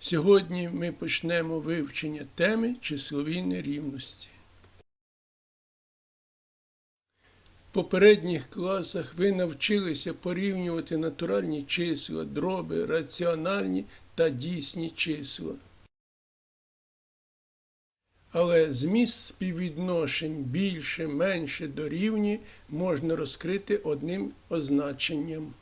Сьогодні ми почнемо вивчення теми числові нерівності. В попередніх класах ви навчилися порівнювати натуральні числа, дроби, раціональні та дійсні числа. Але зміст співвідношень більше, менше дорівнює можна розкрити одним означенням.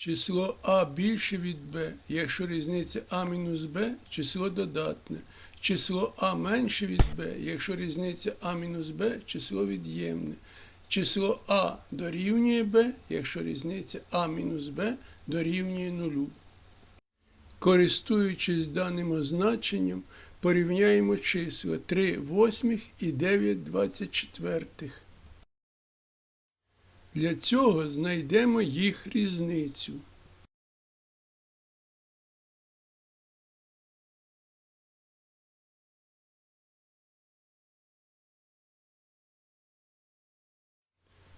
Число А більше від Б, якщо різниця А мінус Б, число додатне. Число А менше від Б, якщо різниця А мінус Б, число від'ємне. Число А дорівнює Б, якщо різниця А мінус Б дорівнює нулю. Користуючись даним означенням, порівняємо числа 3 восьмих і 9 двадцятчетвертих. Для цього знайдемо їх різницю.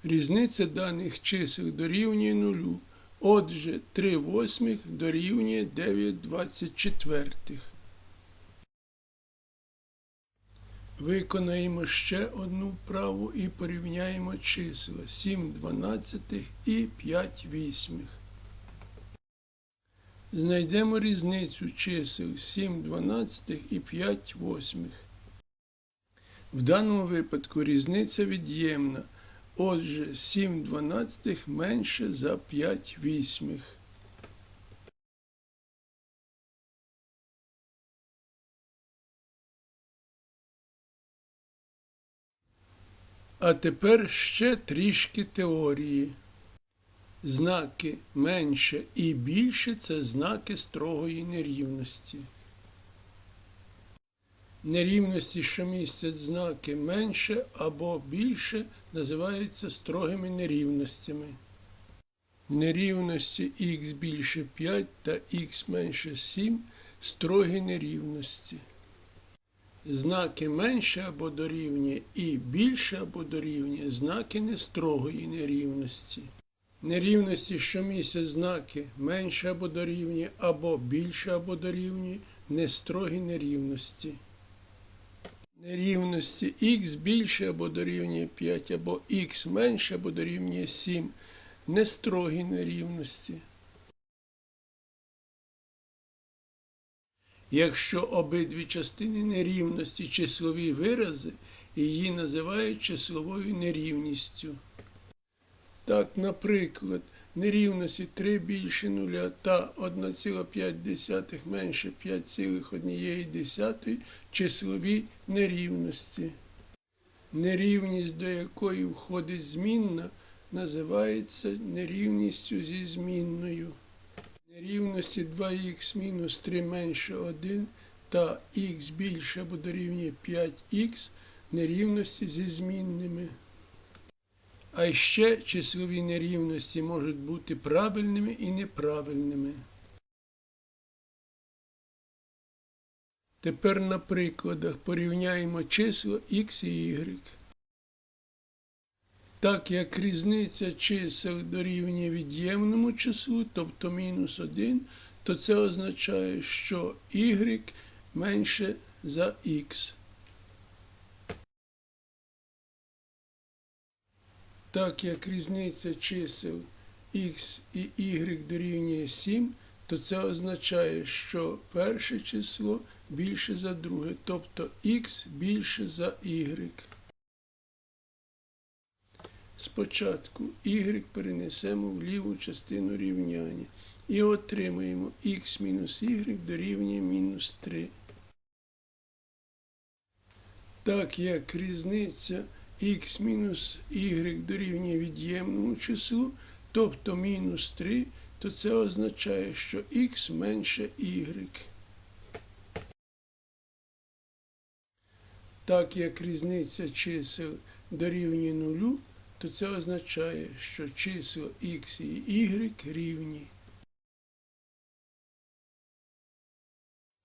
Різниця даних чисел дорівнює нулю. Отже, 3 восьмих дорівнює 9 двадцятчетвертих. Виконаємо ще одну вправу і порівняємо числа 7 дванадцятих і 5 вісьмих. Знайдемо різницю чисел 7 дванадцятих і 5 восьмих. В даному випадку різниця від'ємна. Отже, 7 дванадцятих менше за 5 вісьмих. А тепер ще трішки теорії. Знаки менше і більше це знаки строгої нерівності. Нерівності, що містять знаки менше або більше, називаються строгими нерівностями. Нерівності х більше 5 та х менше 7 строгі нерівності. Знаки менше або дорівнює і більше або дорівнює знаки нестрогої нерівності. Нерівності, що містять знаки менше або дорівнює, або більше або дорівнює, нестрогі нерівності. Нерівності х більше або дорівнює 5, або х менше або дорівнює 7, нестрогі нерівності. Якщо обидві частини нерівності числові вирази, її називають числовою нерівністю. Так, наприклад, нерівності 3 більше 0 та 1,5 менше 5,1 числові нерівності. Нерівність, до якої входить змінна, називається нерівністю зі змінною. Нерівності 2х мінус 3 менше 1 та х більше або дорівнює 5х нерівності зі змінними. А ще числові нерівності можуть бути правильними і неправильними. Тепер на прикладах порівняємо числа х і y. Так як різниця чисел дорівнює від'ємному числу, тобто мінус 1, то це означає, що y менше за х. Так як різниця чисел x і y дорівнює 7, то це означає, що перше число більше за друге, тобто x більше за y. Спочатку y перенесемо в ліву частину рівняння і отримаємо x мінус y дорівнює мінус 3. Так як різниця х мінус y дорівнює від'ємному числу, тобто мінус 3, то це означає, що х менше y. Так як різниця чисел дорівнює нулю, то це означає, що числа х і y рівні.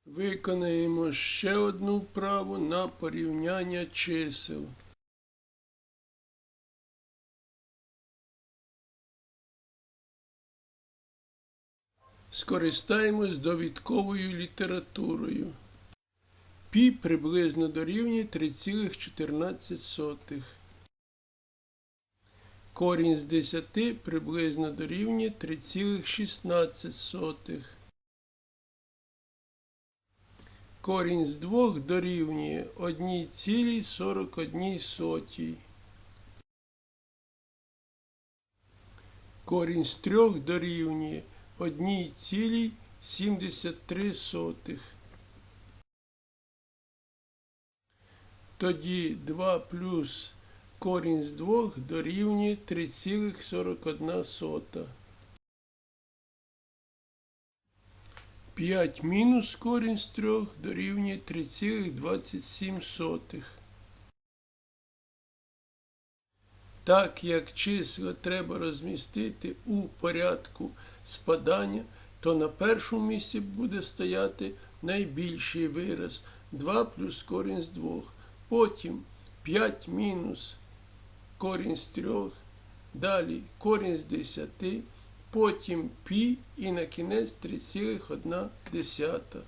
Виконаємо ще одну вправу на порівняння чисел. Скористаємось довідковою літературою. Пі приблизно дорівнює 3,14. Корінь з 10 приблизно дорівнює 3,16. Корінь з 2 дорівнює 1,41. Корінь з 3 дорівнює 1,73. Тоді 2 плюс корінь з 2 дорівнює 3,41. 5 мінус корінь з 3 дорівнює 3,27. Так як числа треба розмістити у порядку спадання, то на першому місці буде стояти найбільший вираз 2 плюс корінь з 2. Потім 5 мінус корінь з трьох, далі корінь з 10, потім пі і на кінець 3,1.